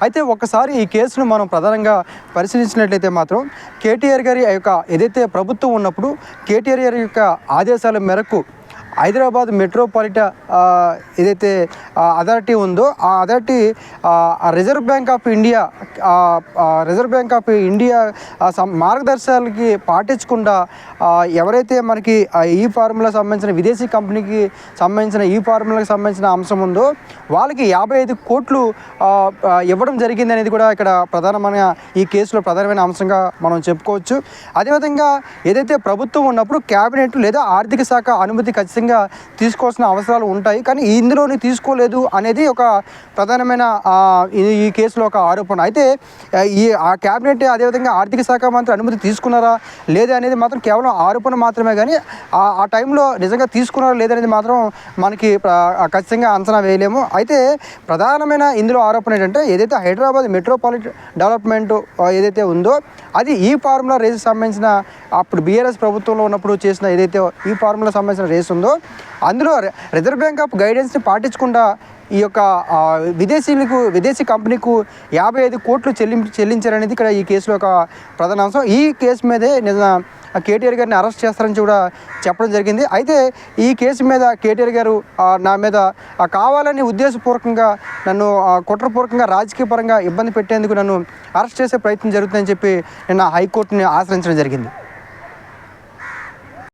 అయితే ఒక్కసారి ఈ కేసును మనం ప్రధానంగా పరిశీలించినట్లయితే మాత్రం కేటీఆర్ గారి యొక్క ఏదైతే ప్రభుత్వం ఉన్నప్పుడు కేటీఆర్ గారి యొక్క ఆదేశాల మేరకు హైదరాబాద్ మెట్రోపాలిటన్ ఏదైతే అథారిటీ ఉందో ఆ అథారిటీ ఆ, reserve bank of India reserve bank of India మార్గదర్శకాలకి పాటించకుండా ఎవరైతే మనకి ఈ ఫార్ములా సంబంధించిన విదేశీ కంపెనీకి సంబంధించిన ఈ ఫార్ములాకి సంబంధించిన అంశం ఉందో వాళ్ళకి యాభై ఐదు కోట్లు ఇవ్వడం జరిగింది అనేది కూడా ఇక్కడ ప్రధానమైన ఈ కేసులో ప్రధానమైన అంశంగా మనం చెప్పుకోవచ్చు. అదేవిధంగా ఏదైతే ప్రభుత్వం ఉన్నప్పుడు క్యాబినెట్ లేదా ఆర్థిక శాఖ అనుమతి ఖచ్చితంగా తీసుకోవాల్సిన అవసరాలు ఉంటాయి. కానీ ఇందులోని తీసుకోలేదు అనేది ఒక ప్రధానమైన ఈ- కేసులో ఒక ఆరోపణ. అయితే ఈ ఆ క్యాబినెట్ అదేవిధంగా ఆర్థిక శాఖ మంత్రి అనుమతి తీసుకున్నారా? లేదా అనేది మాత్రం కేవలం ఆరోపణ మాత్రమే కానీ ఆ ఆ టైంలో నిజంగా తీసుకున్నారా లేదనేది మాత్రం మనకి ఖచ్చితంగా అంచనా వేయలేము. అయితే ప్రధానమైన ఇందులో ఆరోపణ ఏంటంటే ఏదైతే హైదరాబాద్ మెట్రోపాలిటన్ డెవలప్మెంట్ ఏదైతే ఉందో అది ఈ ఫార్ములా రేస్ సంబంధించిన అప్పుడు బీఆర్ఎస్ ప్రభుత్వంలో ఉన్నప్పుడు చేసిన ఏదైతే ఈ ఫార్ములా సంబంధించిన రేస్ ఉందో అందులో రిజర్వ్ బ్యాంక్ ఆఫ్ గైడెన్స్ని పాటించకుండా ఈ యొక్క విదేశీలకు విదేశీయులకు విదేశీ కంపెనీకు యాభై ఐదు కోట్లు చెల్లింపు చెల్లించారనేది ఇక్కడ ఈ కేసులో ఒక ప్రధాన అంశం. ఈ కేసు మీదే నిన్న కేటీఆర్ గారిని అరెస్ట్ చేస్తారని కూడా చెప్పడం జరిగింది. అయితే ఈ కేసు మీద కేటీఆర్ గారు నా మీద కావాలని ఉద్దేశపూర్వకంగా నన్ను ఆ, కుట్రపూర్వకంగా రాజకీయ పరంగా ఇబ్బంది పెట్టేందుకు నన్ను అరెస్ట్ చేసే ప్రయత్నం జరుగుతుందని చెప్పి నిన్న హైకోర్టుని ఆశ్రయించడం జరిగింది.